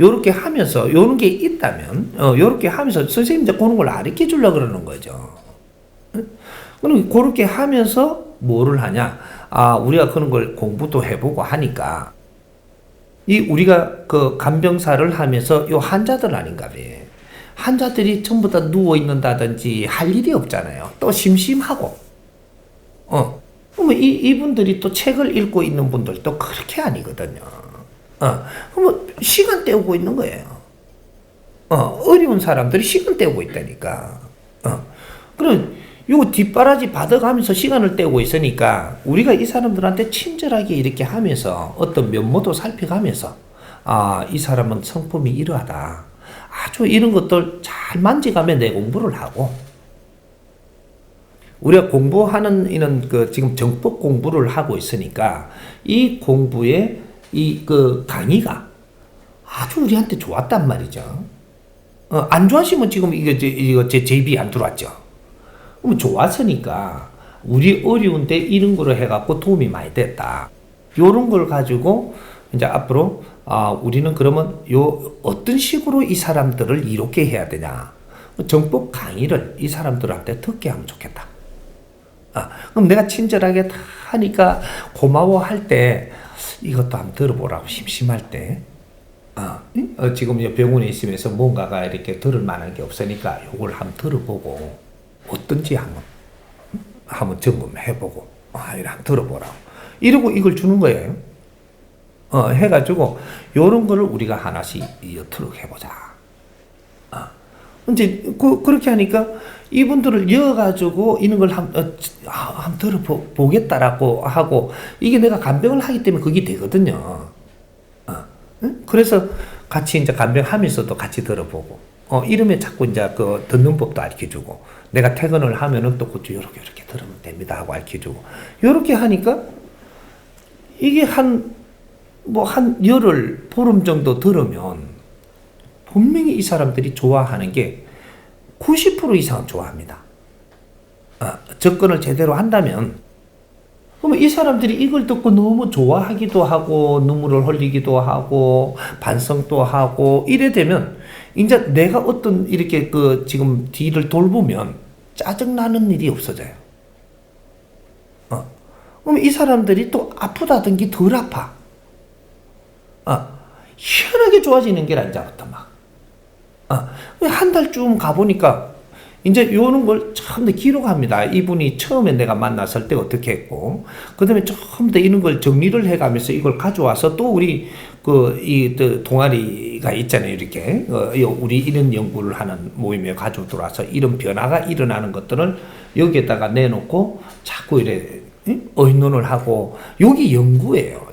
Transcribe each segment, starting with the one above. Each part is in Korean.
요렇게 하면서 요런 게 있다면 어 요렇게 하면서 선생님 이제 그런 걸 가르쳐 주려 그러는 거죠. 응? 그럼 그렇게 하면서 뭐를 하냐? 아, 우리가 그런 걸 공부도 해보고 하니까 이 우리가 그 간병사를 하면서 요 환자들 아닌가 봐. 환자들이 전부 다 누워 있는다든지 할 일이 없잖아요. 또 심심하고. 어. 그러면 이, 이분들이 또 책을 읽고 있는 분들도 그렇게 아니거든요. 어. 그러면 시간 때우고 있는 거예요. 어. 어려운 사람들이 시간 때우고 있다니까. 어. 그럼 요 뒷바라지 받아가면서 시간을 때우고 있으니까 우리가 이 사람들한테 친절하게 이렇게 하면서 어떤 면모도 살펴가면서 아, 이 사람은 성품이 이러하다. 아주 이런 것들 잘 만져가며 내 공부를 하고 우리가 공부하는 이런 그 지금 정법 공부를 하고 있으니까 이 공부의 이 그 강의가 아주 우리한테 좋았단 말이죠. 어, 안 좋아하시면 지금 이거 제, 이거 제 제비 안 들어왔죠. 그럼 좋았으니까 우리 어려운데 이런 거를 해갖고 도움이 많이 됐다. 요런 걸 가지고 이제 앞으로 아 우리는 그러면 요 어떤 식으로 이 사람들을 이렇게 해야 되냐 정법 강의를 이 사람들한테 듣게 하면 좋겠다. 아 그럼 내가 친절하게 다 하니까 고마워할 때 이것도 한번 들어보라고 심심할 때. 아, 어, 지금 이 병원에 있으면서 뭔가가 이렇게 들을 만한 게 없으니까 요걸 한번 들어보고 어떤지 한번 한번 점검해보고 아 이래 한번 들어보라고 이러고 이걸 주는 거예요. 어 해가지고 요런 거를 우리가 하나씩 이어트럭 해보자. 아 이제 그 그렇게 하니까 이분들을 이어가지고 이런 걸 한, 어, 아, 한번 들어보겠다라고 하고 이게 내가 간병을 하기 때문에 그게 되거든요. 어, 응? 그래서 같이 이제 간병하면서도 같이 들어보고 어 이러면 자꾸 이제 그 듣는 법도 알려주고 내가 퇴근을 하면은 또 그쪽 이렇게 이렇게 들으면 됩니다 하고 알려주고 이렇게 하니까 이게 한뭐 한 열흘 보름 정도 들으면 분명히 이 사람들이 좋아하는 게 90% 이상은 좋아합니다. 아, 접근을 제대로 한다면 그러면 이 사람들이 이걸 듣고 너무 좋아하기도 하고 눈물을 흘리기도 하고 반성도 하고 이래 되면 이제 내가 어떤 이렇게 그 지금 뒤를 돌보면 짜증 나는 일이 없어져요. 어. 그럼 이 사람들이 또 아프다든지 덜 아파. 어. 희한하게 좋아지는 게 이제부터 막. 어. 한 달쯤 가보니까 이제 요런 걸 처음 더 기록합니다. 이분이 처음에 내가 만났을 때 어떻게 했고, 그 다음에 처음 더 이런 걸 정리를 해가면서 이걸 가져와서 또 우리 그, 이, 그 동아리가 있잖아요. 이렇게. 어, 요 우리 이런 연구를 하는 모임에 가지고 들어와서 이런 변화가 일어나는 것들을 여기에다가 내놓고 자꾸 이래, 응? 의논을 하고, 여기 연구예요.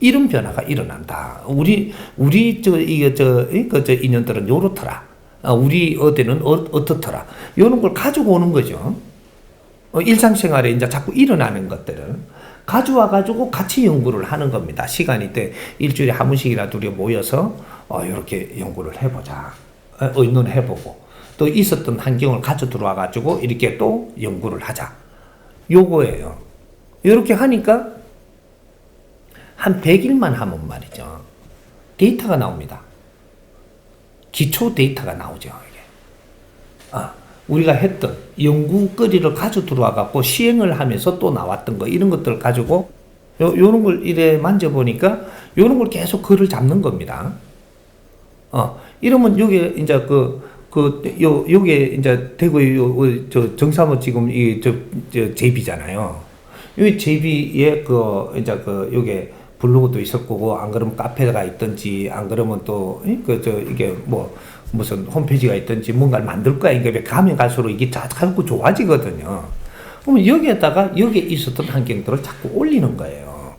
이런 변화가 일어난다. 우리, 우리, 저, 이게, 저, 이, 그, 저, 인연들은 요렇더라. 아, 우리 어디는 어, 어떻더라. 이런 걸 가지고 오는 거죠. 어, 일상생활에 이제 자꾸 일어나는 것들을 가져와 가지고 같이 연구를 하는 겁니다. 시간이 때 일주일에 한 번씩이라도 우리 모여서 어, 이렇게 연구를 해보자. 어, 의논해보고 또 있었던 환경을 가져 들어와 가지고 이렇게 또 연구를 하자. 요거예요. 이렇게 하니까 한 100일만 하면 말이죠. 데이터가 나옵니다. 기초 데이터가 나오죠. 이게. 아, 우리가 했던 연구거리를 가져 들어와 갖고 시행을 하면서 또 나왔던 거 이런 것들 가지고 요 요런 걸 이래 만져 보니까 요런 걸 계속 글을 잡는 겁니다. 어, 이러면 요게 이제 그, 그, 요, 요게 이제 대구 요, 저 정사모 지금 이, 저, 저, 제비잖아요. 요 제비에 그, 이제 그, 요게 블로그도 있을 거고, 안 그러면 카페가 있든지, 안 그러면 또, 그, 저, 이게 뭐, 무슨 홈페이지가 있든지 뭔가를 만들 거야. 이게 가면 갈수록 이게 자꾸 좋아지거든요. 그러면 여기에다가 여기에 있었던 환경들을 자꾸 올리는 거예요.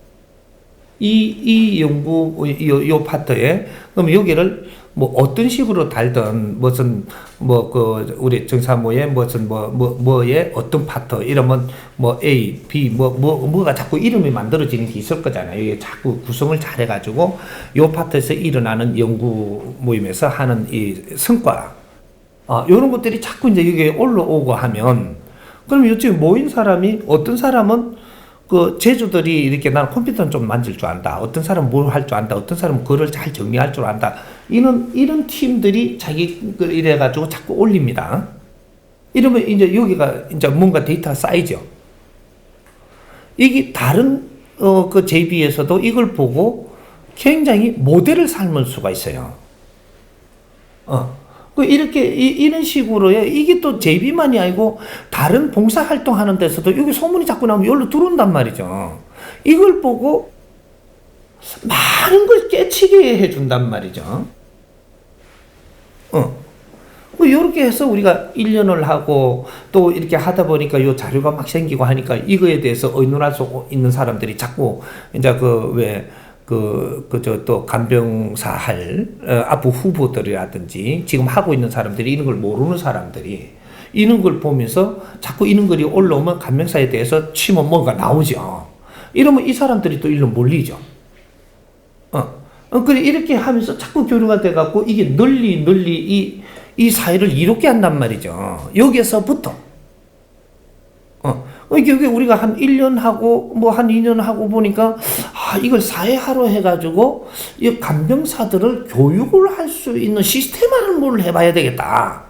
이, 이 연구, 요, 요 파트에, 그럼 여기를 뭐 어떤 식으로 달든 무슨 뭐 그 우리 정사모의 무슨 뭐, 뭐, 뭐의 어떤 파트 이러면 뭐 A, B, 뭐, 뭐, 뭐가 자꾸 이름이 만들어지는 게 있을 거잖아요. 이게 자꾸 구성을 잘 해 가지고 요 파트에서 일어나는 연구 모임에서 하는 이 성과, 아, 요런 것들이 자꾸 이제 여기에 올라오고 하면 그럼 요즘 모인 사람이 어떤 사람은 그 제주들이 이렇게 나는 컴퓨터는 좀 만질 줄 안다. 어떤 사람은 뭘 할 줄 안다. 어떤 사람은 글을 잘 정리할 줄 안다. 이런 이런 팀들이 자기 걸 이래 가지고 자꾸 올립니다. 이러면 이제 여기가 이제 뭔가 데이터가 쌓이죠. 이게 다른 어 그 JB에서도 이걸 보고 굉장히 모델을 삼을 수가 있어요. 어. 그 이렇게 이, 런 식으로요. 이게 또 JB만이 아니고 다른 봉사 활동하는 데서도 여기 소문이 자꾸 나오면 여기로 들어온단 말이죠. 이걸 보고 많은 걸 깨치게 해준단 말이죠. 어. 뭐 이렇게 해서 우리가 1년을 하고 또 이렇게 하다 보니까 요 자료가 막 생기고 하니까 이거에 대해서 의논할 수 있는 사람들이 자꾸 이제 그 왜 그, 그, 저, 또, 간병사 할, 어, 앞으로 후보들이라든지, 지금 하고 있는 사람들이, 이런 걸 모르는 사람들이, 이런 걸 보면서 자꾸 이런 글이 올라오면 간병사에 대해서 치면 뭔가 나오죠. 이러면 이 사람들이 또 일로 몰리죠. 어. 어, 그래, 이렇게 하면서 자꾸 교류가 돼갖고, 이게 널리, 널리 이, 이 사회를 이롭게 한단 말이죠. 여기에서부터. 어. 이게 우리가 한 1년 하고, 뭐 한 2년 하고 보니까, 아, 이걸 사회화로 해가지고, 이 간병사들을 교육을 할 수 있는 시스템화를 해봐야 되겠다.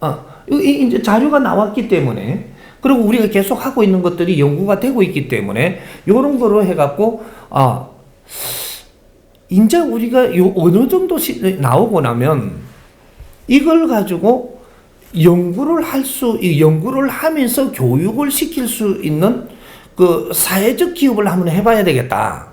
어, 이 이제 자료가 나왔기 때문에, 그리고 우리가 계속 하고 있는 것들이 연구가 되고 있기 때문에, 요런 거로 해갖고, 아, 이제 우리가 요 어느 정도 시, 나오고 나면, 이걸 가지고 연구를 할 수, 연구를 하면서 교육을 시킬 수 있는 그 사회적 기업을 한번 해봐야 되겠다.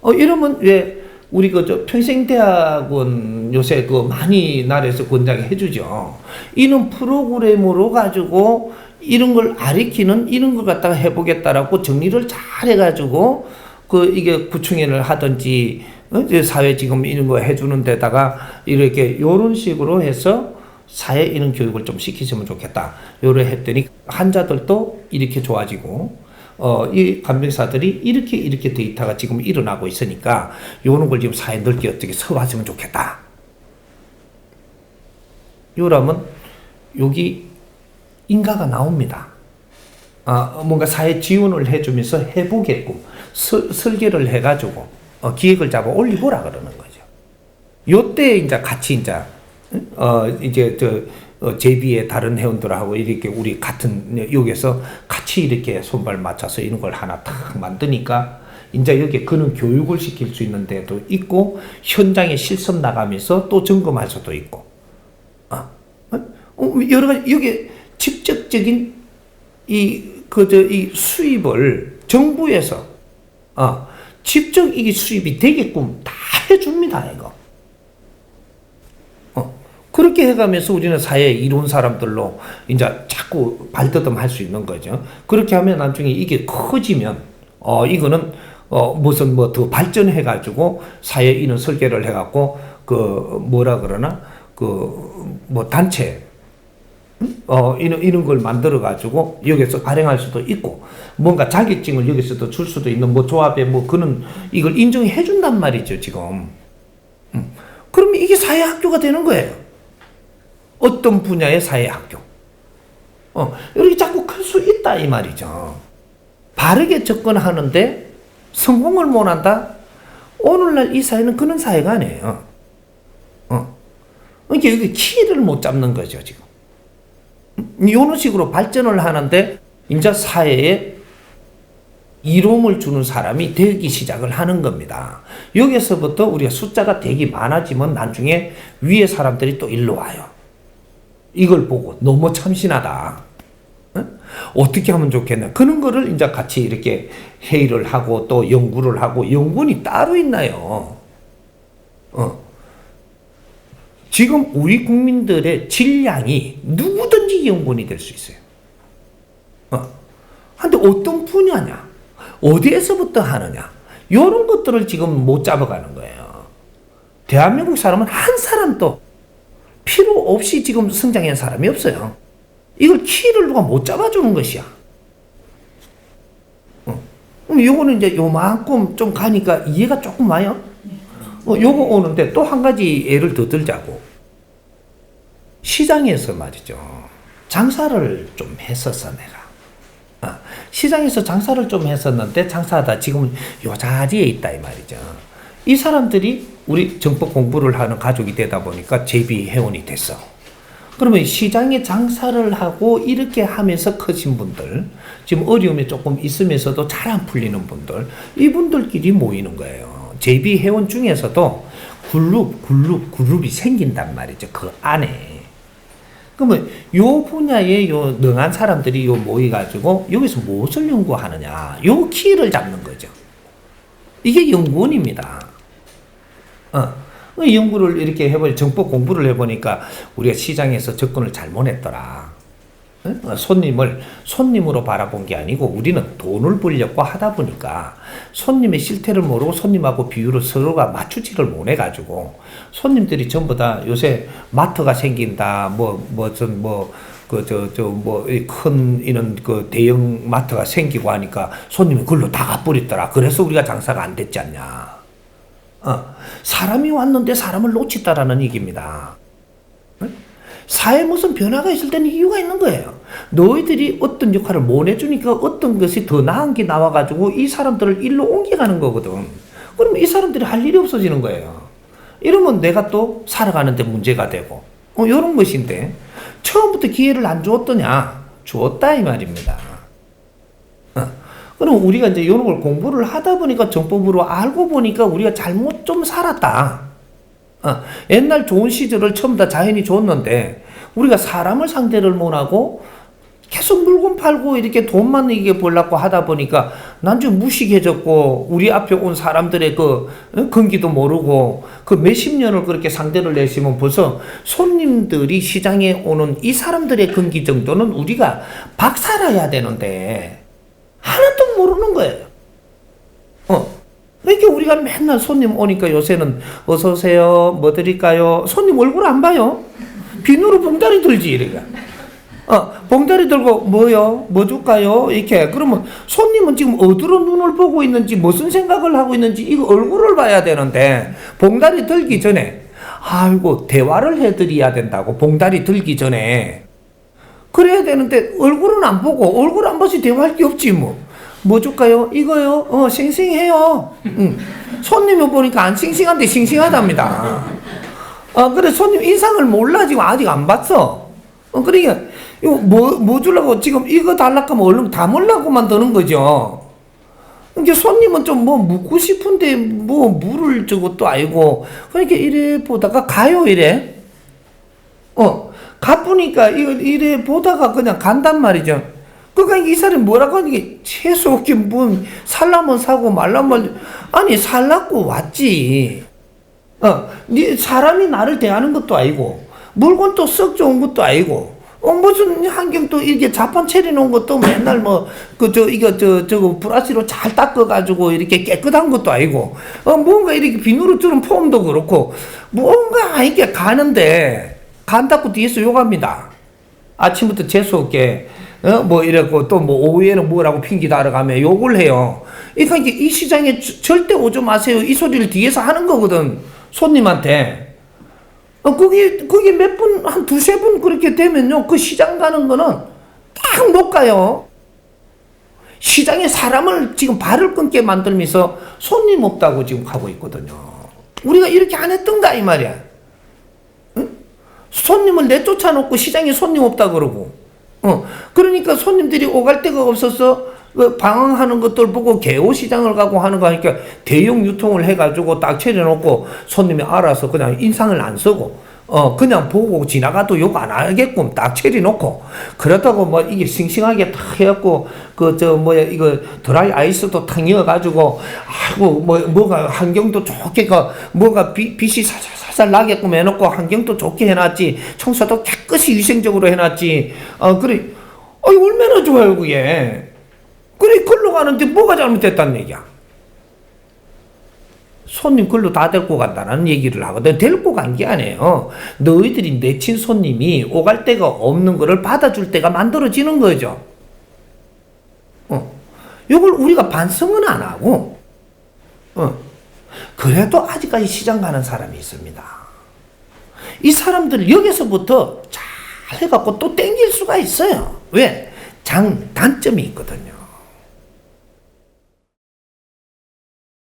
어, 이러면 왜 우리 그저 평생대학원 요새 그 많이 나라에서 권장해 해주죠. 이런 프로그램으로 가지고 이런 걸 가리키는 이런 걸 갖다가 해보겠다라고 정리를 잘 해가지고 그 이게 구충회를 하든지 어, 사회 지금 이런 거 해주는 데다가 이렇게 요런 식으로 해서 사회 이런 교육을 좀 시키시면 좋겠다. 요래 했더니 환자들도 이렇게 좋아지고 어, 이 간병사들이 이렇게 이렇게 데이터가 지금 일어나고 있으니까 요런 걸 지금 사회 넓게 어떻게 서왔으면 좋겠다. 요라면 여기 인가가 나옵니다. 아, 뭔가 사회 지원을 해주면서 해보겠고 설, 설계를 해가지고 어, 기획을 잡아 올리보라 그러는 거죠. 요때 이제 같이 이제 어 이제 저 어, JB의 다른 회원들하고 이렇게 우리 같은 여기서 같이 이렇게 손발 맞춰서 이런 걸 하나 탁 만드니까 이제 여기 그는 교육을 시킬 수 있는 데도 있고 현장에 실습 나가면서 또 점검할 수도 있고 아, 어, 여러 가지 여기 직접적인 이 그 저 이 수입을 정부에서 아 직접 이게 수입이 되게끔 다 해줍니다 이거. 그렇게 해가면서 우리는 사회에 이로운 사람들로 이제 자꾸 발돋움 할수 있는 거죠. 그렇게 하면 나중에 이게 커지면, 어, 이거는, 어, 무슨 뭐 더 발전해가지고 사회 이런 설계를 해갖고, 그, 뭐라 그러나, 그, 뭐 단체, 어, 이런, 이런 걸 만들어가지고 여기서 발행할 수도 있고, 뭔가 자격증을 여기서도 줄 수도 있는 뭐 조합에 뭐 그는 이걸 인정해 준단 말이죠, 지금. 음. 그러면 이게 사회학교가 되는 거예요. 어떤 분야의 사회학교. 어, 이렇게 자꾸 클 수 있다, 이 말이죠. 바르게 접근하는데 성공을 못 한다? 오늘날 이 사회는 그런 사회가 아니에요. 어. 그러니까 여기 키를 못 잡는 거죠, 지금. 이런 식으로 발전을 하는데, 이제 사회에 이로움을 주는 사람이 되기 시작을 하는 겁니다. 여기서부터 우리가 숫자가 되게 많아지면 나중에 위에 사람들이 또 일로 와요. 이걸 보고 너무 참신하다. 어? 어떻게 하면 좋겠나. 그런 거를 이제 같이 이렇게 회의를 하고 또 연구를 하고 연구원이 따로 있나요? 어. 지금 우리 국민들의 질량이 누구든지 연구원이 될 수 있어요. 어. 근데 어떤 분야냐? 어디에서부터 하느냐? 이런 것들을 지금 못 잡아가는 거예요. 대한민국 사람은 한 사람도 필요 없이 지금 성장한 사람이 없어요. 이걸 키를 누가 못 잡아주는 것이야. 어. 요거는 이제 요만큼 좀 가니까 이해가 조금 와요? 어, 요거 오는데 또 한 가지 예를 더 들자고. 시장에서 말이죠. 장사를 좀 했었어, 내가. 어, 시장에서 장사를 좀 했었는데 장사하다 지금은 요 자리에 있다 이 말이죠. 이 사람들이 우리 정법 공부를 하는 가족이 되다 보니까 제비 회원이 됐어. 그러면 시장에 장사를 하고 이렇게 하면서 커진 분들, 지금 어려움이 조금 있으면서도 잘 안 풀리는 분들, 이분들끼리 모이는 거예요. 제비 회원 중에서도 그룹, 그룹, 그룹이 생긴단 말이죠. 그 안에. 그러면 요 분야에 요 능한 사람들이 요 모여가지고 여기서 무엇을 연구하느냐, 요 키를 잡는 거죠. 이게 연구원입니다. 어. 그 연구를 이렇게 해보니 정법 공부를 해보니까 우리가 시장에서 접근을 잘못했더라. 손님을 손님으로 바라본 게 아니고 우리는 돈을 벌려고 하다 보니까 손님의 실태를 모르고 손님하고 비율을 서로가 맞추지를 못해 가지고 손님들이 전부 다 요새 마트가 생긴다 뭐뭐전뭐그 저 저 뭐 큰 이런 그 대형 마트가 생기고 하니까 손님이 그걸로 다 가버리더라. 그래서 우리가 장사가 안 됐지 않냐. 어, 사람이 왔는데 사람을 놓쳤다라는 얘기입니다. 응? 사회에 무슨 변화가 있을 때는 이유가 있는 거예요. 너희들이 어떤 역할을 못 해주니까 어떤 것이 더 나은 게 나와가지고 이 사람들을 일로 옮겨가는 거거든. 그러면 이 사람들이 할 일이 없어지는 거예요. 이러면 내가 또 살아가는데 문제가 되고, 어, 이런 것인데, 처음부터 기회를 안 주었더냐? 주었다, 이 말입니다. 어. 그럼 우리가 이제 이런 걸 공부를 하다 보니까 정법으로 알고 보니까 우리가 잘못 좀 살았다. 어, 옛날 좋은 시절을 처음 다 자연이 줬는데 우리가 사람을 상대를 못하고 계속 물건 팔고 이렇게 돈만 이게 벌려고 하다 보니까 난좀 무식해졌고 우리 앞에 온 사람들의 그 어, 근기도 모르고 그 몇십 년을 그렇게 상대를 내시면 벌써 손님들이 시장에 오는 이 사람들의 근기 정도는 우리가 박살아야 되는데 하나도 모르는 거예요. 어. 그러니까 우리가 맨날 손님 오니까 요새는 어서 오세요. 뭐 드릴까요? 손님 얼굴 안 봐요. 비누로 봉다리 들지 이래가. 어, 봉다리 들고 뭐요? 뭐 줄까요? 이렇게 그러면 손님은 지금 어디로 눈을 보고 있는지 무슨 생각을 하고 있는지 이거 얼굴을 봐야 되는데 봉다리 들기 전에 아이고 대화를 해드려야 된다고 봉다리 들기 전에 그래야 되는데 얼굴은 안 보고 얼굴 안 봐서 대화할 게 없지 뭐. 뭐 줄까요? 이거요? 어, 싱싱해요. 응. 손님을 보니까 안 싱싱한데 싱싱하답니다. 어, 그래, 손님 인상을 몰라, 지금 아직 안 봤어. 어, 그러니까, 이거 뭐, 뭐 주려고 지금 이거 달라고 하면 얼른 담으려고만 드는 거죠. 이게 손님은 좀 뭐 묻고 싶은데 뭐 물을 저것도 아니고, 그러니까 이래 보다가 가요, 이래. 어, 가쁘니까 이래 보다가 그냥 간단 말이죠. 그러니까 이 사람이 뭐라고 하는 게 채소 없게 뭐 살라면 사고 말라면 아니 살라고 왔지. 어, 네 사람이 나를 대하는 것도 아니고 물건도 썩 좋은 것도 아니고 어 무슨 환경도 이렇게 자판 차려놓은 것도 맨날 뭐 그 저 이거 저 저거 브라시로 잘 닦아가지고 이렇게 깨끗한 것도 아니고 어 뭔가 이렇게 비누로 뚫은 폼도 그렇고 뭔가 이렇게 가는데 간다고 뒤에서 욕합니다. 아침부터 재수 없게 어? 뭐 이랬고 또 뭐 오후에는 뭐라고 핑계 달아가며 욕을 해요. 그러니까 이 시장에 저, 절대 오지 마세요. 이 소리를 뒤에서 하는 거거든. 손님한테. 어, 그게, 그게 몇 분, 한 두세 분 그렇게 되면요. 그 시장 가는 거는 딱 못 가요. 시장에 사람을 지금 발을 끊게 만들면서 손님 없다고 지금 가고 있거든요. 우리가 이렇게 안 했던가, 이 말이야. 응? 손님을 내쫓아 놓고 시장에 손님 없다 그러고. 어, 그러니까 손님들이 오갈 데가 없어서 그 방황하는 것들 보고 개호시장을 가고 하는 거 하니까 대형 유통을 해가지고 딱 차려놓고 손님이 알아서 그냥 인상을 안 쓰고 어 그냥 보고 지나가도 욕 안 하게끔 딱 차려놓고 그렇다고 뭐 이게 싱싱하게 탁 해갖고 그 저 뭐야 이거 드라이 아이스도 탁 넣어가지고 아이고 뭐 뭐가 환경도 좋게 그 뭐가 빛, 빛이 살살 살살 나게끔 해놓고 환경도 좋게 해놨지 청소도 깨끗이 위생적으로 해놨지. 어 그래. 어이 얼마나 좋아요 그게. 그래 걸로 가는데 뭐가 잘못됐다는 얘기야? 손님 걸로 다 데리고 간다는 얘기를 하거든. 데리고 간 게 아니에요. 너희들이 내친 손님이 오갈 데가 없는 거를 받아줄 때가 만들어지는 거죠. 어. 이걸 우리가 반성은 안 하고 어. 그래도 아직까지 시장 가는 사람이 있습니다. 이 사람들 여기서부터 잘 해갖고 또 땡길 수가 있어요. 왜? 장, 단점이 있거든요.